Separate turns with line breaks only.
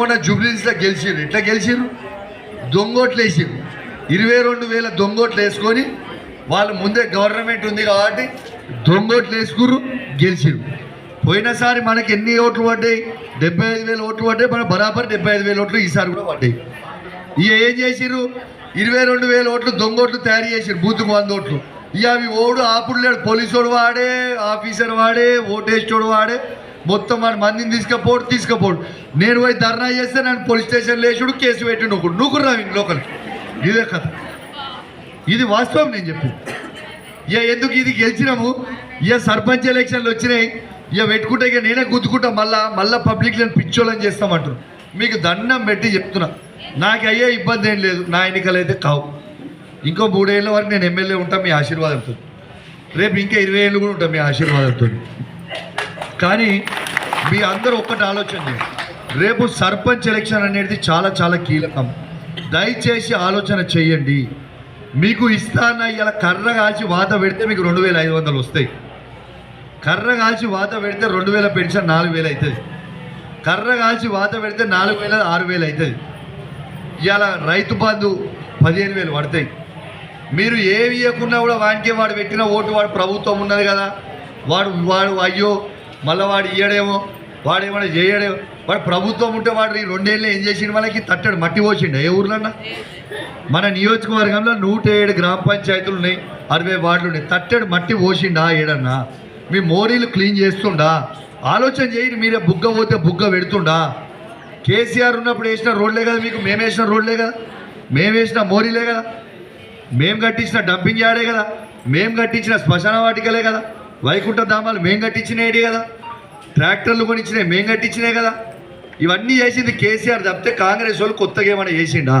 మొన్న జూబ్లీస్లో గెలిచిర్రు? ఎట్లా గెలిచిర్రు? దొంగోట్లు వేసిర్రు. ఇరవై రెండు వేల దొంగోట్లు వేసుకొని వాళ్ళు ముందే గవర్నమెంట్ ఉంది కాబట్టి దొంగోట్లు వేసుకుర్రు గెలిచిర్రు. పోయినసారి మనకి ఎన్ని ఓట్లు పడ్డాయి? డెబ్బై ఐదు వేల ఓట్లు పడ్డాయి. మన బరాబర్ డెబ్బై ఐదు వేల ఓట్లు ఈసారి కూడా పడ్డాయి. ఇక ఏం చేసిండ్రు ఇరవై రెండు వేల ఓట్లు దొంగోట్లు తయారు చేసిండ్రు బూత్కు వంద ఓట్లు. ఇక అవి ఓడు ఆపుడు లేడు. పోలీసోడు వాడే ఆఫీసర్ వాడే ఓటేస్టోడు వాడే. మొత్తం వాడు మందిని తీసుకపోడు తీసుకపోడు. నేను పోయి ధర్నా చేస్తే నన్ను పోలీస్ స్టేషన్ లేచుడు కేసు పెట్టి నువ్వు నూకుర్రా లోకల్కి ఇదే కథ. ఇది వాస్తవం నేను చెప్పి ఇక ఎందుకు ఇది గెలిచినాము? ఇక సర్పంచ్ ఎలక్షన్లు వచ్చినాయి. ఇక పెట్టుకుంటే ఇక నేనే గుద్దుకుంటా మళ్ళా మళ్ళీ పబ్లిక్లను పిచ్చోళ్ళని చేస్తామంటారు. మీకు దండం పెట్టి చెప్తున్నా. నాకు అయ్యే ఇబ్బంది ఏం లేదు. నా ఎన్నికలు అయితే కావు. ఇంకో మూడేళ్ళ వరకు నేను ఎమ్మెల్యే ఉంటాను మీ ఆశీర్వాదంతో. రేపు ఇంకా ఇరవై ఏళ్ళు కూడా ఉంటాను మీ ఆశీర్వాదంతో. కానీ మీ అందరూ ఒక్కటి ఆలోచన రేపు సర్పంచ్ ఎలక్షన్ అనేది చాలా చాలా కీలకం. దయచేసి ఆలోచన చేయండి. మీకు ఇస్తాన? ఇలా కర్ర కాల్చి వాత పెడితే మీకు రెండు వేల ఐదు వందలు వస్తాయి. కర్ర కాల్చి వాత పెడితే రెండు వేల పెన్షన్ నాలుగు వేలు అవుతుంది. కర్ర కాల్చి వాత పెడితే నాలుగు వేల ఆరు వేలు అవుతుంది. ఇలా రైతు బంధు పదిహేను వేలు పడతాయి. మీరు ఏవి ఇవ్వకుండా కూడా వాడికే వాడు పెట్టిన ఓటు వాడు ప్రభుత్వం ఉన్నది కదా. వాడు వాడు అయ్యో మళ్ళీ వాడు ఇయ్యడేమో వాడేమైనా ఏమైనా చేయడేమో. వాడు ప్రభుత్వం ఉంటే వాడు ఈ రెండేళ్ళు ఏం చేసిండు వాళ్ళకి? తట్టడు మట్టి పోసిండు. ఏ ఊర్లన్నా? మన నియోజకవర్గంలో నూట ఏడు గ్రామ పంచాయతీలు ఉన్నాయి అరవై వార్డులు ఉన్నాయి. తట్టడు మట్టి పోసిండా ఏడన్నా? మీ మోరీలు క్లీన్ చేస్తుండా? ఆలోచన చేయండి మీరే బుగ్గ పోతే బుగ్గ పెడుతుండా? కేసీఆర్ ఉన్నప్పుడు వేసిన రోడ్లే కదా మీకు? మేము వేసిన రోడ్లే కదా? మేము వేసిన మోరీలే కదా? మేము కట్టించిన డంపింగ్ యార్డే కదా? మేము కట్టించిన శ్మశాన వాటికలే కదా? వైకుంఠ ధామాలు మేము కట్టించినాయి కదా? ట్రాక్టర్లు కొనిచ్చినాయి మేము కట్టించినాయి కదా? ఇవన్నీ చేసింది కేసీఆర్ తప్పితే కాంగ్రెస్ వాళ్ళు కొత్తగా ఏమైనా చేసిండా?